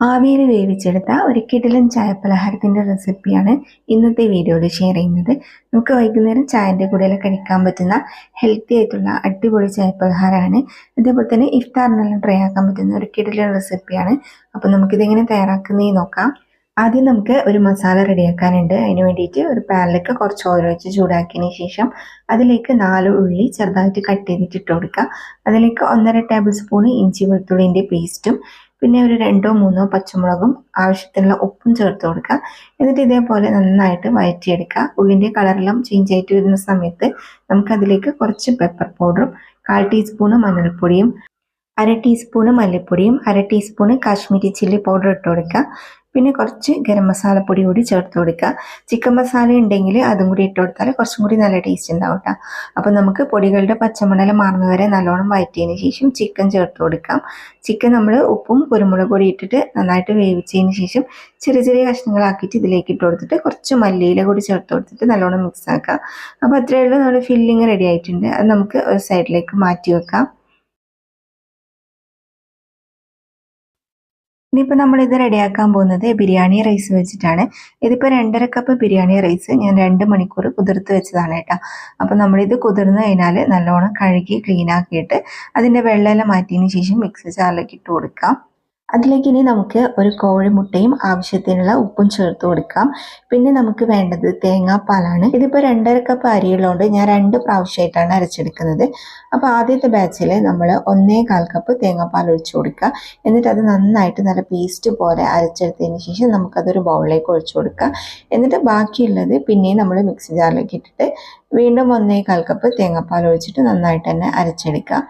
ആവിയിൽ വേവിച്ചെടുത്ത ഒരു കിടിലൻ ചായപ്പലഹാരത്തിന്റെ റെസിപ്പിയാണ് ഇന്നത്തെ വീഡിയോയിൽ ഷെയർ ചെയ്യുന്നത്. നമുക്ക് വൈകുന്നേരം ചായന്റെ കൂടെയെല്ലാം കഴിക്കാൻ പറ്റുന്ന ഹെൽത്തി ആയിട്ടുള്ള അടിപൊളി ചായപ്പലഹാരമാണ്. അതേപോലെ തന്നെ ഇഫ്താറിനെല്ലാം ട്രൈ ആക്കാൻ പറ്റുന്ന ഒരു കിടിലൻ റെസിപ്പിയാണ് അപ്പോൾ നമുക്കിതെങ്ങനെ തയ്യാറാക്കുന്നതെന്ന് നോക്കാം. ആദ്യം നമുക്ക് ഒരു മസാല റെഡിയാക്കാനുണ്ട് അതിന് വേണ്ടിയിട്ട് ഒരു പാനിലേക്ക് കുറച്ച് ഓയിൽ വെച്ച് ചൂടാക്കിയതിന് ശേഷം അതിലേക്ക് നാല് ഉള്ളി ചെറുതായിട്ട് കട്ട് ചെയ്തിട്ട് ഇട്ട് കൊടുക്കുക. അതിലേക്ക് ഒന്നര ടേബിൾ സ്പൂൺ ഇഞ്ചി വെളുത്തുള്ളിന്റെ പേസ്റ്റും പിന്നെ ഒരു രണ്ടോ മൂന്നോ പച്ചമുളകും ആവശ്യത്തിനുള്ള ഉപ്പും ചേർത്ത് കൊടുക്കുക. എന്നിട്ട് ഇതേപോലെ നന്നായിട്ട് വഴറ്റിയെടുക്കുക. ഉള്ളിന്റെ കളറെല്ലാം ചേഞ്ച് ആയിട്ട് വരുന്ന സമയത്ത് നമുക്കതിലേക്ക് കുറച്ച് പെപ്പർ പൗഡറും കാൽ ടീസ്പൂണ് മഞ്ഞൾപ്പൊടിയും അര ടീസ്പൂണ് മല്ലിപ്പൊടിയും അര ടീസ്പൂണ് കാശ്മീരി ചില്ലി പൗഡർ ഇട്ട് കൊടുക്കുക. പിന്നെ കുറച്ച് ഗരം മസാലപ്പൊടി കൂടി ചേർത്ത് കൊടുക്കുക. ചിക്കൻ മസാല ഉണ്ടെങ്കിൽ അതും കൂടി ഇട്ട് കൊടുത്താൽ കുറച്ചും കൂടി നല്ല ടേസ്റ്റ് ഉണ്ടാവും കേട്ടോ അപ്പോൾ നമുക്ക് പൊടികളുടെ പച്ചമണൽ മാറുന്നവരെ നല്ലോണം വഴറ്റിയതിന് ശേഷം ചിക്കൻ ചേർത്ത് കൊടുക്കാം. ചിക്കൻ നമ്മൾ ഉപ്പും കുരുമുളക് പൊടി ഇട്ടിട്ട് നന്നായിട്ട് വേവിച്ചതിന് ശേഷം ചെറിയ ചെറിയ കഷ്ണങ്ങളാക്കിയിട്ട് ഇതിലേക്ക് ഇട്ട് കൊടുത്തിട്ട് കുറച്ച് മല്ലിയില കൂടി ചേർത്ത് കൊടുത്തിട്ട് നല്ലോണം മിക്സ് ആക്കാം. അപ്പോൾ അത്രയേ ഉള്ളൂ. നമ്മുടെ ഫില്ലിങ് റെഡി ആയിട്ടുണ്ട്. അത് നമുക്ക് ഒരു സൈഡിലേക്ക് മാറ്റി വെക്കാം. ഇനിയിപ്പോൾ നമ്മൾ ഇത് റെഡിയാക്കാൻ പോകുന്നത് ബിരിയാണി റൈസ് വെച്ചിട്ടാണ്. ഇതിപ്പോൾ രണ്ടര കപ്പ് ബിരിയാണി റൈസ് ഞാൻ രണ്ട് മണിക്കൂർ കുതിർത്ത് വെച്ചതാണ് കേട്ടോ. അപ്പോൾ നമ്മളിത് കുതിർന്ന് കഴിഞ്ഞാൽ നല്ലോണം കഴുകി ക്ലീൻ ആക്കിയിട്ട് അതിന്റെ വെള്ളമെല്ലാം മാറ്റിയതിന് ശേഷം മിക്സി ജാറിലേക്ക് ഇട്ട് കൊടുക്കാം. അതിലേക്ക് ഇനി നമുക്ക് ഒരു കോഴിമുട്ടയും ആവശ്യത്തിനുള്ള ഉപ്പും ചേർത്ത് കൊടുക്കാം. പിന്നെ നമുക്ക് വേണ്ടത് തേങ്ങാപ്പാലാണ്. ഇതിപ്പോൾ രണ്ടര കപ്പ് അരിയുള്ളതുകൊണ്ട് ഞാൻ രണ്ട് പ്രാവശ്യമായിട്ടാണ് അരച്ചെടുക്കുന്നത്. അപ്പോൾ ആദ്യത്തെ ബാച്ചിൽ നമ്മൾ ഒന്നേ കാൽ കപ്പ് തേങ്ങാപ്പാൽ ഒഴിച്ചു കൊടുക്കുക. എന്നിട്ട് അത് നന്നായിട്ട് നല്ല പേസ്റ്റ് പോലെ അരച്ചെടുത്തതിന് ശേഷം നമുക്കതൊരു ബൗളിലേക്ക് ഒഴിച്ചു കൊടുക്കുക. എന്നിട്ട് ബാക്കിയുള്ളത് പിന്നെയും നമ്മൾ മിക്സി ജാറിലേക്ക് ഇട്ടിട്ട് വീണ്ടും ഒന്നേ കാൽ കപ്പ് തേങ്ങാപ്പാൽ ഒഴിച്ചിട്ട് നന്നായിട്ട് തന്നെ അരച്ചെടുക്കുക.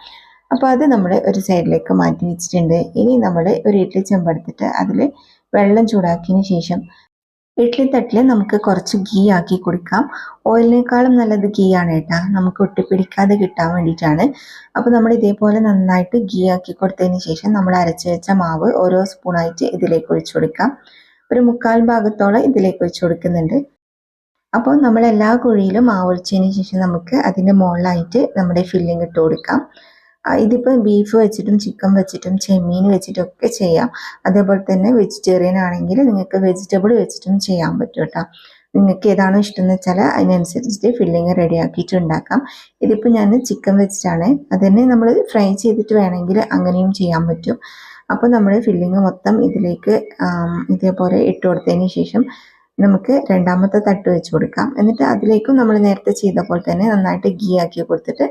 അപ്പോൾ അത് നമ്മൾ ഒരു സൈഡിലേക്ക് മാറ്റി വെച്ചിട്ടുണ്ട്. ഇനി നമ്മൾ ഒരു ഇഡ്ഡലി ചെമ്പെടുത്തിട്ട് അതിൽ വെള്ളം ചൂടാക്കിയതിന് ശേഷം ഇഡ്ഡലി തട്ടിൽ നമുക്ക് കുറച്ച് ഗീ ആക്കി കൊടുക്കാം. ഓയിലിനേക്കാളും നല്ലത് ഗീ ആണ് കേട്ടോ. നമുക്ക് ഒട്ടിപ്പിടിക്കാതെ കിട്ടാൻ വേണ്ടിയിട്ടാണ്. അപ്പോൾ നമ്മൾ ഇതേപോലെ നന്നായിട്ട് ഗീ ആക്കി കൊടുത്തതിന് ശേഷം നമ്മൾ അരച്ച് വെച്ച മാവ് ഓരോ സ്പൂണായിട്ട് ഇതിലേക്ക് ഒഴിച്ചു കൊടുക്കാം. ഒരു മുക്കാൽ ഭാഗത്തോളം ഇതിലേക്ക് ഒഴിച്ചു കൊടുക്കുന്നുണ്ട്. അപ്പോൾ നമ്മൾ എല്ലാ കുഴിയിലും മാവ് ഒഴിച്ചതിന് ശേഷം നമുക്ക് അതിന്റെ മുകളിലായിട്ട് നമ്മുടെ ഫില്ലിംഗ് ഇട്ട് കൊടുക്കാം. ഇതിപ്പോൾ ബീഫ് വെച്ചിട്ടും ചിക്കൻ വെച്ചിട്ടും ചെമ്മീൻ വെച്ചിട്ടും ഒക്കെ ചെയ്യാം. അതേപോലെ തന്നെ വെജിറ്റേറിയൻ ആണെങ്കിൽ നിങ്ങൾക്ക് വെജിറ്റബിൾ വെച്ചിട്ടും ചെയ്യാൻ പറ്റും കേട്ടോ. നിങ്ങൾക്ക് ഏതാണോ ഇഷ്ടം എന്ന് വെച്ചാൽ അതിനനുസരിച്ചിട്ട് ഫില്ലിങ് റെഡി ആക്കിയിട്ട് ഉണ്ടാക്കാം ഇതിപ്പോൾ ഞാൻ ചിക്കൻ വെച്ചിട്ടാണ്. അതന്നെ നമ്മൾ ഫ്രൈ ചെയ്തിട്ട് വേണമെങ്കിൽ അങ്ങനെയും ചെയ്യാൻ പറ്റും. അപ്പോൾ നമ്മൾ ഫില്ലിങ് മൊത്തം ഇതിലേക്ക് ഇതേപോലെ ഇട്ട് കൊടുത്തതിന് ശേഷം നമുക്ക് രണ്ടാമത്തെ തട്ട് വെച്ച് കൊടുക്കാം. എന്നിട്ട് അതിലേക്കും നമ്മൾ നേരത്തെ ചെയ്ത പോലെ തന്നെ നന്നായിട്ട് ഗീ ആക്കി കൊടുത്തിട്ട്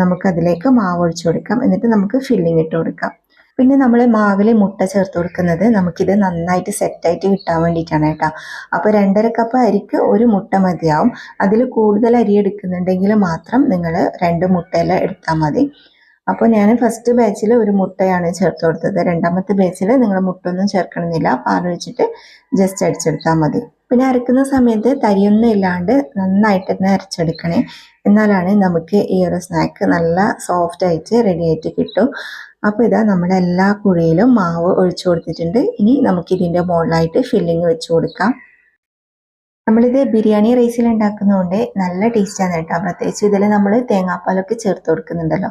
നമുക്കതിലേക്ക് മാവ് ഒഴിച്ചു കൊടുക്കാം. എന്നിട്ട് നമുക്ക് ഫില്ലിംഗ് ഇട്ട് കൊടുക്കാം. പിന്നെ നമ്മൾ മാവിൽ മുട്ട ചേർത്ത് കൊടുക്കുന്നത് നമുക്കിത് നന്നായിട്ട് സെറ്റായിട്ട് കിട്ടാൻ വേണ്ടിയിട്ടാണ് കേട്ടോ. അപ്പോൾ രണ്ടര കപ്പ് അരിക്ക് ഒരു മുട്ട മതിയാവും. അതിൽ കൂടുതൽ അരി എടുക്കുന്നുണ്ടെങ്കിൽ മാത്രം നിങ്ങൾ രണ്ട് മുട്ടയെല്ലാം എടുത്താൽ മതി. അപ്പോൾ ഞാൻ ഫസ്റ്റ് ബാച്ചിൽ ഒരു മുട്ടയാണ് ചേർത്ത് കൊടുത്തത്. രണ്ടാമത്തെ ബാച്ചിൽ നിങ്ങൾ മുട്ട ഒന്നും ചേർക്കണമെന്നില്ല. പാൽ ഒഴിച്ചിട്ട് ജസ്റ്റ് അടിച്ചെടുത്താൽ മതി. പിന്നെ അരക്കുന്ന സമയത്ത് തരിയൊന്നും ഇല്ലാണ്ട് നന്നായിട്ട് അരച്ചെടുക്കണേ. എന്നാലാണ് നമുക്ക് ഈ ഒരു സ്നാക്ക് നല്ല സോഫ്റ്റ് ആയിട്ട് റെഡി ആയിട്ട് കിട്ടും. അപ്പോൾ ഇതാ നമ്മുടെ എല്ലാ കുഴിയിലും മാവ് ഒഴിച്ചു കൊടുത്തിട്ടുണ്ട്. ഇനി നമുക്കിതിന്റെ മുകളിലായിട്ട് ഫില്ലിങ് വെച്ച് കൊടുക്കാം. നമ്മളിത് ബിരിയാണി റൈസിൽ ഉണ്ടാക്കുന്നതുകൊണ്ട് നല്ല ടേസ്റ്റാണ് കേട്ടോ. പ്രത്യേകിച്ച് ഇതിൽ നമ്മൾ തേങ്ങാപ്പാലൊക്കെ ചേർത്ത് കൊടുക്കുന്നുണ്ടല്ലോ.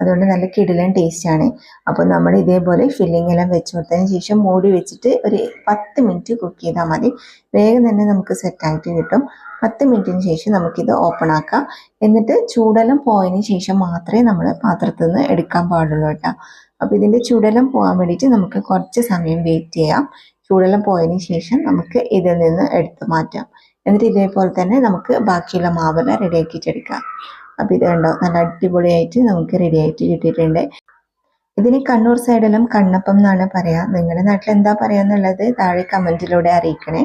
അതുകൊണ്ട് നല്ല കിടിലൻ ടേസ്റ്റാണ് അപ്പോൾ നമ്മൾ ഇതേപോലെ ഫില്ലിംഗ് എല്ലാം വെച്ച് കൊടുത്തതിന് ശേഷം മൂടി വെച്ചിട്ട് ഒരു പത്ത് മിനിറ്റ് കുക്ക് ചെയ്താൽ മതി. വേഗം തന്നെ നമുക്ക് സെറ്റായിട്ട് കിട്ടും. പത്ത് മിനിറ്റിന് ശേഷം നമുക്കിത് ഓപ്പൺ ആക്കാം. എന്നിട്ട് ചൂടെല്ലാം പോയതിന് ശേഷം മാത്രമേ നമ്മൾ പാത്രത്തിൽ നിന്ന് എടുക്കാൻ പാടുള്ളൂ കേട്ടോ. അപ്പോൾ ഇതിന്റെ ചൂടെല്ലാം പോകാൻ വേണ്ടിയിട്ട് നമുക്ക് കുറച്ച് സമയം വെയിറ്റ് ചെയ്യാം. ചൂടെല്ലാം പോയതിന് ശേഷം നമുക്ക് ഇതിൽ നിന്ന് എടുത്തു മാറ്റാം. എന്നിട്ട് ഇതേപോലെ തന്നെ നമുക്ക് ബാക്കിയുള്ള മാവെല്ലാം റെഡിയാക്കിയിട്ടെടുക്കാം അപ്പോൾ ഇത് കണ്ടോ? നല്ല അടിപൊളിയായിട്ട് നമുക്ക് റെഡി ആയിട്ട് കിട്ടിയിട്ടുണ്ട്. ഇതിന് കണ്ണൂർ സൈഡിലും കണ്ണപ്പം എന്നാണ് പറയുക നിങ്ങളുടെ നാട്ടിൽ എന്താ പറയുക എന്നുള്ളത് താഴെ കമന്റിലൂടെ അറിയിക്കണേ.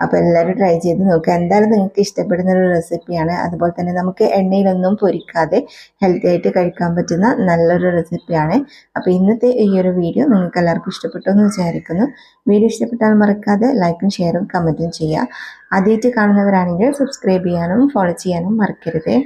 അപ്പോൾ എല്ലാവരും ട്രൈ ചെയ്ത് നോക്കുക എന്തായാലും നിങ്ങൾക്ക് ഇഷ്ടപ്പെടുന്ന ഒരു റെസിപ്പിയാണ് അതുപോലെ തന്നെ നമുക്ക് എണ്ണയിലൊന്നും പൊരിക്കാതെ ഹെൽത്തി ആയിട്ട് കഴിക്കാൻ പറ്റുന്ന നല്ലൊരു റെസിപ്പിയാണ് അപ്പോൾ ഇന്നത്തെ ഈ ഒരു വീഡിയോ നിങ്ങൾക്ക് എല്ലാവർക്കും ഇഷ്ടപ്പെട്ടു എന്ന് വിചാരിക്കുന്നു. വീഡിയോ ഇഷ്ടപ്പെട്ടാൽ മറക്കാതെ ലൈക്കും ഷെയറും കമന്റും ചെയ്യുക. ആദ്യമായിട്ട് കാണുന്നവരാണെങ്കിൽ സബ്സ്ക്രൈബ് ചെയ്യാനും ഫോളോ ചെയ്യാനും മറക്കരുത്.